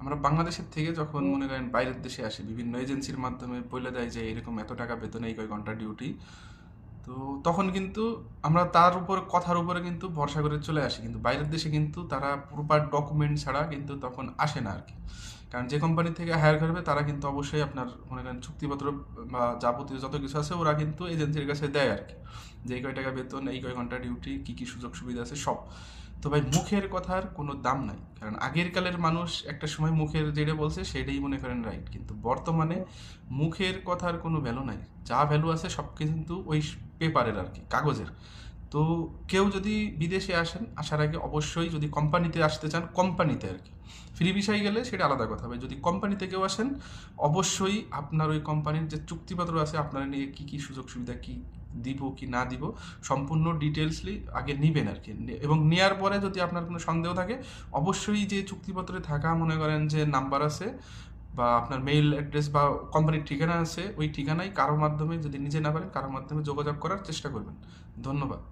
আমরা বাংলাদেশের থেকে যখন মনে করেন বাইরের দেশে আসি বিভিন্ন এজেন্সির মাধ্যমে বলে দেয় যে এরকম এত টাকা বেতন এই কয় ঘণ্টা ডিউটি। তো তখন কিন্তু আমরা তার উপর কথার উপরে কিন্তু ভরসা করে চলে আসি। কিন্তু বাইরের দেশে কিন্তু তারা প্রপার ডকুমেন্ট ছাড়া কিন্তু তখন আসে না আর কি কারণ যে কোম্পানি থেকে হায়ার করবে তারা কিন্তু অবশ্যই আপনার মনে করেন চুক্তিপত্র বা যাবতীয় যত কিছু আছে ওরা কিন্তু এজেন্সির কাছে দেয় আর কি যে এই কয় টাকা বেতন এই কয় ঘণ্টা ডিউটি কী কী সুযোগ সুবিধা আছে? সব। তো ভাই, মুখের কথার কোনো দাম নাই। কারণ আগের কালের মানুষ একটা সময় মুখের যেটা বলছে সেটাই মনে করেন রাইট কিন্তু বর্তমানে মুখের কথার কোনো ভ্যালু নাই। যা ভ্যালু আছে সব কিন্তু ওই পেপারের আর কি, কাগজের। তো কেউ যদি বিদেশে আসেন, আসার আগে অবশ্যই যদি কোম্পানিতে আসতে চান কোম্পানিতে আর কি। ফ্রি বিষয় গেলে সেটা আলাদা কথা হবে যদি কোম্পানিতে কেউ আসেন, অবশ্যই আপনার ওই কোম্পানির যে চুক্তিপত্র আছে, আপনারা নিয়ে কী কী সুযোগ সুবিধা কী দিব কি না দিব, সম্পূর্ণ ডিটেলসলি আগে নেবেন আর কি এবং নেওয়ার পরে যদি আপনার কোনো সন্দেহ থাকে, অবশ্যই যে চুক্তিপত্রে থাকা মনে করেন যে নাম্বার আছে বা আপনার মেইল অ্যাড্রেস বা কোম্পানির ঠিকানা আছে, ওই ঠিকানায় কারও মাধ্যমে যদি নিজে না পারেন কারোর মাধ্যমে যোগাযোগ করার চেষ্টা করবেন। ধন্যবাদ।